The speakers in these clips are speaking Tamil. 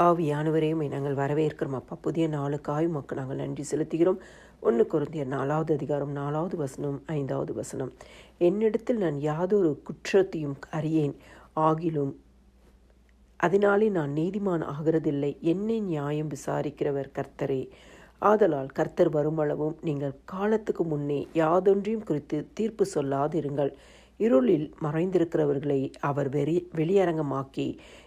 ஆவியானவரையும் நாங்கள் வரவேற்கிறோம். அப்பா புதிய நாளுக்காய் உமக்கு நாங்கள் நன்றி செலுத்துகிறோம். ஒன்று குருந்திய நாலாவது அதிகாரம் நாலாவது வசனம் ஐந்தாவது வசனம். என்னிடத்தில் நான் யாதொரு குற்றத்தையும் அறியேன். ஆகிலும் அதனாலே நான் நீதிமான் ஆகிறதில்லை. என்னை நியாயம் விசாரிக்கிறவர் கர்த்தரே. ஆதலால் கர்த்தர் வருமளவும் நீங்கள் காலத்துக்கு முன்னே யாதொன்றையும் குறித்து தீர்ப்பு சொல்லாதிருங்கள். இருளில் மறைந்திருக்கிறவர்களை அவர் வெறி வெளியரங்கமாக்கி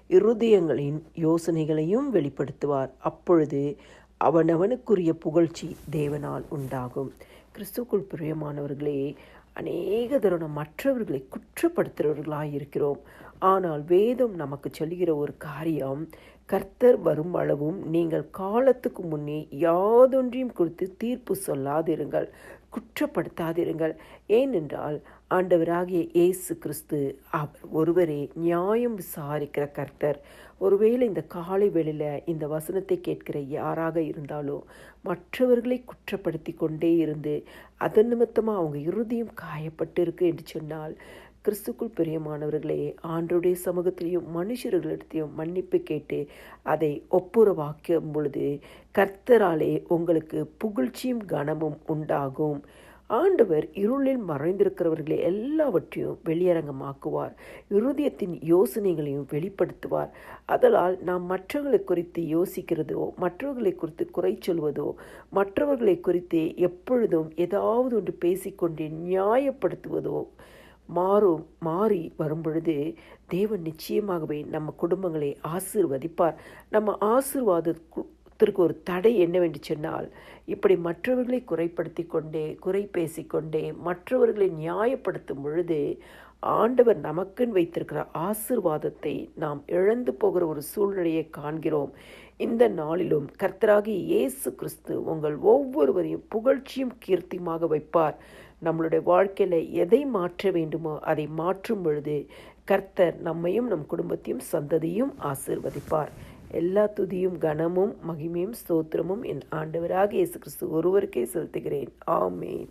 இருதயங்களின் யோசனைகளையும் வெளிப்படுத்துவார். அப்பொழுது அவனவனுக்குரிய புகழ்ச்சி தேவனால் உண்டாகும். கிறிஸ்துக்குள் பிரியமானவர்களே அநேக தருணம் மற்றவர்களை குற்றப்படுத்துகிறவர்களாக இருக்கிறோம் ஆனால் வேதம் நமக்கு சொல்கிற ஒரு காரியம் கர்த்தர் வரும் அளவும் நீங்கள் காலத்துக்கு முன்னே யாதொன்றையும் குறித்து தீர்ப்பு சொல்லாதிருங்கள் குற்றப்படுத்தாதிருங்கள். ஏனென்றால் ஆண்டவராகிய இயேசு கிறிஸ்து அவர் ஒருவரே நியாயம் விசாரிக்கிற கர்த்தர். ஒருவேளை இந்த காலை வேளையில் இந்த வசனத்தை கேட்கிற யாராக இருந்தாலும் மற்றவர்களை குற்றப்படுத்தி கொண்டே இருந்து அதன் நிமித்தமாக அவங்க இறுதியும் காயப்பட்டிருக்கு என்று சொன்னால் கிறிஸ்துக்குள் பிரியமானவர்களே ஆண்டருடைய சமூகத்திலையும் மனுஷர்களிடத்தையும் மன்னிப்பு கேட்டு அதை ஒப்புரவாக்கும் பொழுது கர்த்தராலே உங்களுக்கு புகழ்ச்சியும் கனமும் உண்டாகும். ஆண்டவர் இருளில் மறைந்திருக்கிறவர்களை எல்லாவற்றையும் வெளியரங்கமாக்குவார். இருதயத்தின் யோசனைகளையும் வெளிப்படுத்துவார். அதனால் நாம் மற்றவர்களை குறித்து யோசிக்கிறதோ மற்றவர்களை குறித்து குறை சொல்வதோ மற்றவர்களை குறித்து எப்பொழுதும் ஏதாவது ஒன்று பேசிக்கொண்டே நியாயப்படுத்துவதோ மாறும் மாறி வரும்பொழுது தேவன் நிச்சயமாகவே நம்ம குடும்பங்களை ஆசீர்வதிப்பார். நம்ம ஆசீர்வாதத்திற்கு ஒரு தடை என்னவென்று சொன்னால் இப்படி மற்றவர்களை குறைப்படுத்தி கொண்டே குறை பேசிக்கொண்டே மற்றவர்களை நியாயப்படுத்தும் பொழுது ஆண்டவர் நமக்குன்னு வைத்திருக்கிற ஆசிர்வாதத்தை நாம் இழந்து போகிற ஒரு சூழ்நிலையை காண்கிறோம். இந்த நாளிலும் கர்த்தராகி இயேசு கிறிஸ்து உங்கள் ஒவ்வொருவரையும் புகழ்ச்சியும் கீர்த்தியுமாக வைப்பார். நம்மளுடைய வாழ்க்கையில் எதை மாற்ற வேண்டுமோ அதை மாற்றும் பொழுது கர்த்தர் நம்மையும் நம் குடும்பத்தையும் சந்ததியும் ஆசிர்வதிப்பார். எல்லா துதியும் கனமும் மகிமையும் ஸ்தோத்திரமும் என் ஆண்டவராக இயேசு கிறிஸ்து ஒருவருக்கே செலுத்துகிறேன். ஆமேன்.